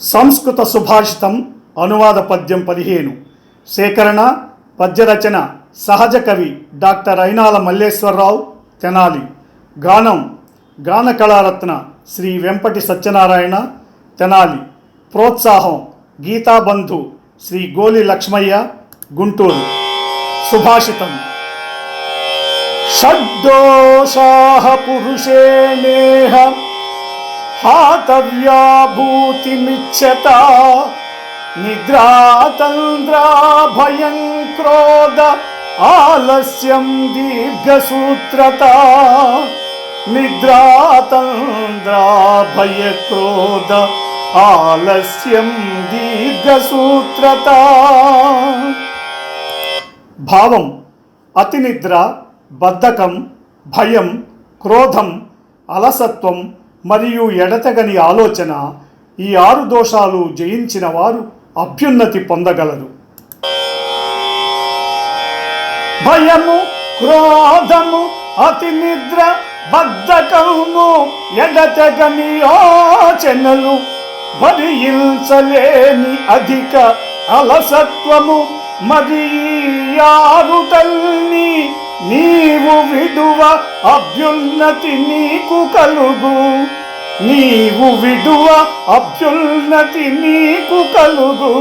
సంస్కృత సుభాషితం అనువాద పద్యం పదిహేను. సేకరణ పద్యరచన సహజ కవి డాక్టర్ అయినాల మల్లేశ్వరరావు తెనాలి. గానం గాన కళారత్న శ్రీ వెంపటి సత్యనారాయణ తెనాలి. ప్రోత్సాహం గీతాబంధు శ్రీ గోలి లక్ష్మయ్య గుంటూరు. సుభాషితం. షడ్దోషాః పురుషేణేహ హాతవ్యా భూతిమిచ్చత నిద్రాతంద్రా భయం క్రోధ ఆలస్యం దీర్ఘసూత్రత నిద్రాతంద్రా భయ క్రోధ ఆలస్యం దీర్ఘసూత్రత. భావం అతి నిద్ర బద్ధకం భయం క్రోధం అలసత్వం మరియు ఎడతెగని ఆలోచన ఈ ఆరు దోషాలు జయించిన వారు అభ్యున్నతి పొందగలరు. భయము క్రోధము అతి నిద్ర బద్ధకము ఎడతెగని ఆచనలు భరించలేని అధిక అలసత్వము మరి ఆరు తల్లి నీవు విడువ అభ్యున్నతి నీకు కలుగు. నీవు విడువ అభ్యున్నతి నీకు కలుగు.